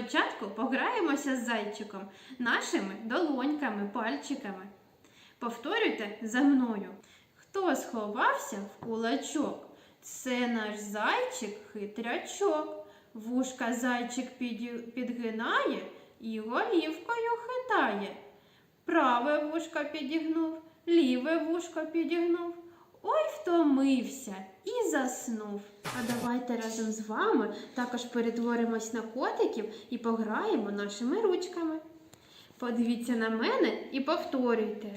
Спочатку пограємося з зайчиком нашими долоньками, пальчиками. Повторюйте за мною. Хто сховався в кулачок? Це наш зайчик хитрячок. Вушка зайчик підгинає і голівкою хитає. Праве вушко підігнув, ліве вушко підігнув. Ой, втомився і заснув. А давайте разом з вами також перетворимось на котиків і пограємо нашими ручками. Подивіться на мене і повторюйте.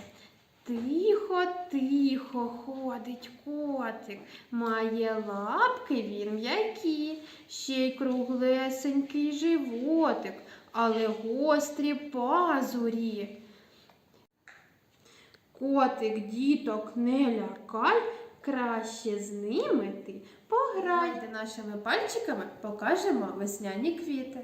Тихо, тихо ходить котик, має лапки він м'які, ще й круглесенький животик, але гострі пазурі. Котик діток не лякай, краще з ними ти пограйте нашими пальчиками, покажемо весняні квіти.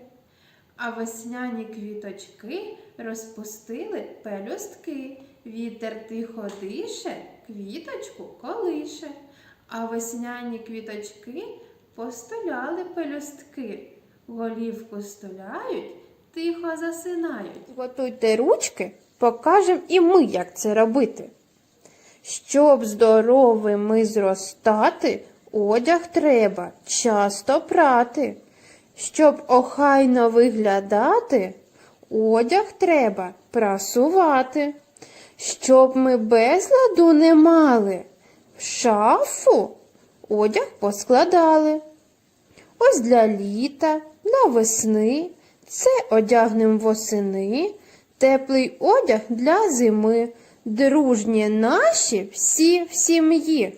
А весняні квіточки розпустили пелюстки. Вітер тихо дише, квіточку колише. А весняні квіточки постуляли пелюстки. Голівку стуляють, тихо засинають. Готуйте ручки, покажемо і ми, як це робити. Щоб здоровими зростати, одяг треба часто прати. Щоб охайно виглядати, одяг треба прасувати. Щоб ми безладу не мали, в шафу одяг поскладали. Ось для літа, для весни, це одягнем восени, теплий одяг для зими, дружні наші всі в сім'ї.